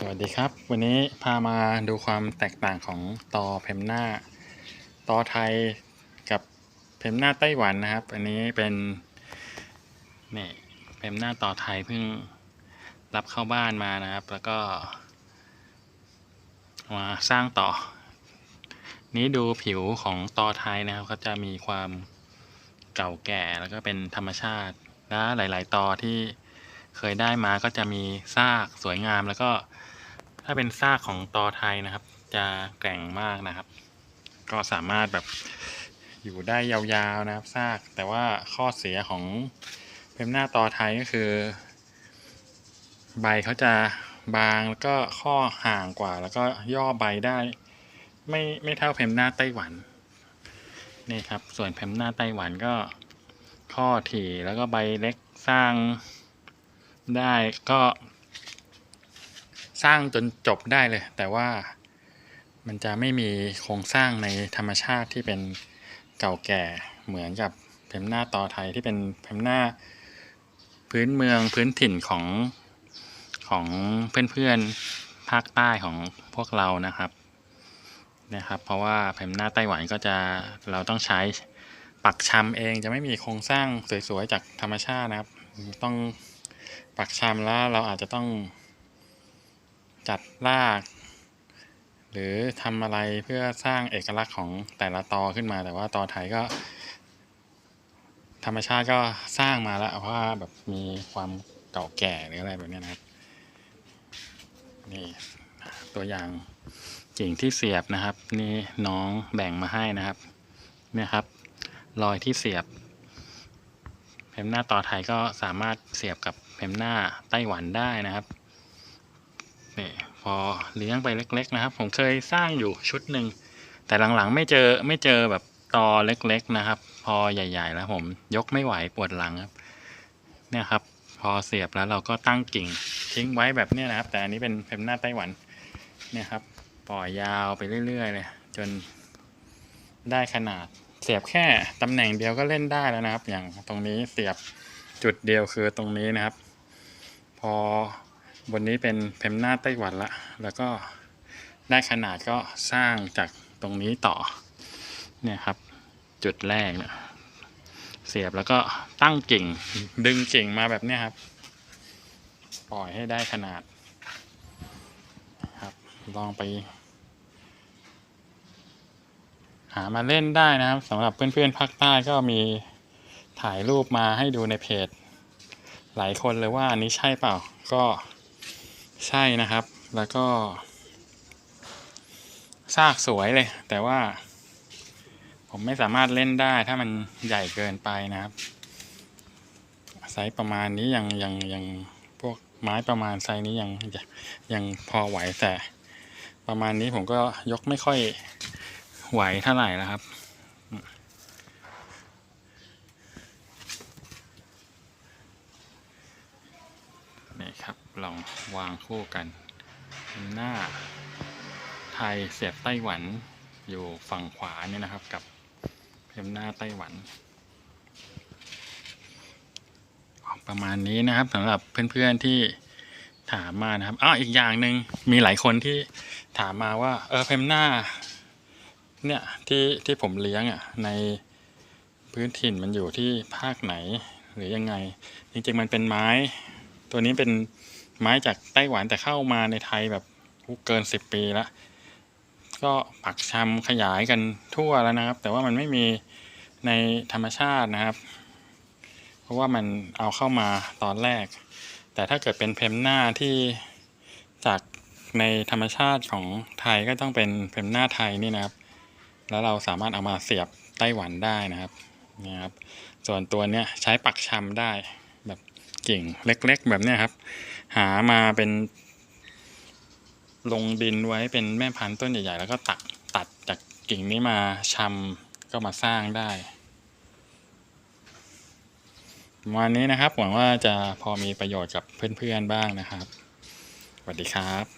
สวัสดีครับ วันนี้พามาดูความแตกต่างของตอเพมหน้าตอไทยกับเพมหน้าไต้หวันนะครับ อันนี้เป็นนี่เพมหน้าตอไทยเพิ่งรับเข้าบ้านมานะครับ แล้วก็มาสร้างต่อ นี้ดูผิวของตอไทยนะครับก็จะมีความเก่าแก่แล้วก็เป็นธรรมชาติและหลาย ๆ ตอที่ เคยได้มาก็จะมีซากสวยงามแล้วก็ถ้าเป็นซากของตอไทยนะครับ จะแกร่งมากนะครับ ก็สามารถแบบอยู่ได้ยาวๆนะครับซากแต่ว่าข้อเสียของเพมหน้าตอไทยก็คือ ใบเขาจะบางแล้วก็ข้อห่างกว่า แล้วก็ย่อใบได้ ไม่ไม่เท่าเพมหน้าไต้หวันนี่ครับส่วนเพมหน้าไต้หวันก็ข้อถี่แล้วก็ใบเล็กสร้าง ได้ก็สร้างจนจบได้เลย แต่ว่ามันจะไม่มีโครงสร้างในธรรมชาติที่เป็นเก่าแก่เหมือนกับเพมหน้าต่อไทยที่เป็นเพมหน้าพื้นเมืองพื้นถิ่นของของเพื่อนๆภาคใต้ของพวกเรานะครับนะครับ เพราะว่าเพมหน้าไต้หวันก็จะเราต้องใช้ปักชำเองจะไม่มีโครงสร้างสวยๆจากธรรมชาตินะครับ ต้อง ปักชำแล้วเราอาจจะต้องจัดราก หรือทำอะไรเพื่อสร้างเอกลักษณ์ของแต่ละตอขึ้นมา แต่ว่าตอไทยก็ ธรรมชาติก็สร้างมาแล้วเพราะว่าแบบมีความเก่าแก่หรืออะไรแบบนี้นะครับ นี่ตัวอย่างกิ่งที่เสียบนะครับ นี่น้องแบ่งมาให้นะครับ เนี่ยครับ รอยที่เสียบ เพมหน้าต่อไทยก็สามารถเสียบกับเพมหน้าไต้หวันได้นะครับนี่พอเลี้ยงไปเล็ก ๆ นะครับ ผมเคยสร้างอยู่ชุดหนึ่งแต่หลังๆไม่เจอไม่เจอแบบตอเล็ก ๆนะครับ พอใหญ่ ๆ แล้วผมยกไม่ไหวปวดหลังครับ เนี่ยครับ พอเสียบแล้วเราก็ตั้งกิ่งทิ้งไว้แบบเนี้ยนะครับ แต่อันนี้เป็นเพมหน้าไต้หวันเนี่ยครับ ปล่อยยาวไปเรื่อยๆเลยจนได้ขนาด สียบแค่ตำแหน่งเดียวก็เล่นได้แล้วนะครับ อย่างตรงนี้เสียบจุดเดียวคือตรงนี้นะครับ พอบนนี้เป็นเพมหน้าไต้หวันละแล้วก็ได้ขนาดก็สร้างจากตรงนี้ต่อเนี่ยครับ จุดแรกเนี่ยเสียบแล้วก็ตั้งกิ่งดึงกิ่งมาแบบนี้ครับ ปล่อยให้ได้ขนาดครับ ลองไป หามาเล่นได้นะครับสำหรับเพื่อนๆภาคใต้ก็มีถ่ายรูปมาให้ดูในเพจ หลายคนเลยว่าอันนี้ใช่เปล่า ก็ใช่นะครับ แล้วก็ซากสวยเลย แต่ว่า ผมไม่สามารถเล่นได้ถ้ามันใหญ่เกินไปนะครับไซส์ประมาณนี้ยังยังยังพวกไม้ประมาณไซส์นี้ยังยังยังพอไหวแต่ประมาณนี้ผมก็ยกไม่ค่อย ไหวเท่าไหร่แล้วครับ นี่ครับ ลองวางคู่กัน หน้า ไทยเสียบไต้หวันอยู่ฝั่งขวาเนี่ยนะครับกับเพมหน้าไต้หวัน ประมาณนี้นะครับสำหรับเพื่อนๆที่ถามมานะครับอ้ออีกอย่างหนึ่งมีหลายคนที่ถามมาว่า เออเพมหน้า เนี่ยที่ที่ผมเลี้ยงอะในพื้นถิ่นมันอยู่ที่ภาคไหนหรือยังไง จริงๆมันเป็นไม้ ตัวนี้เป็นไม้จากไต้หวันแต่เข้ามาในไทยแบบเกินสิบปีล้วก็ปักชำขยายกันทั่วแล้วนะครับ แต่ว่ามันไม่มีในธรรมชาตินะครับ เพราะว่ามันเอาเข้ามาตอนแรก แต่ถ้าเกิดเป็นเพมหน้าที่จากในธรรมชาติของไทยก็ต้องเป็นเพมหน้าไทยนี่นะครับ แล้วเราสามารถเอามาเสียบไต้หวันได้นะครับนี่ครับ ส่วนตัวเนี้ยใช้ปักชำได้แบบกิ่งเล็ก ๆ แบบเนี้ยครับ หามาเป็นลงดินไว้เป็นแม่พันธุ์ต้นใหญ่ๆ แล้วก็ตัดตัดจากกิ่งนี้มาชำก็มาสร้างได้ประมาณนี้นะครับหวังว่าจะพอมีประโยชน์กับเพื่อนๆบ้างนะครับสวัสดีครับ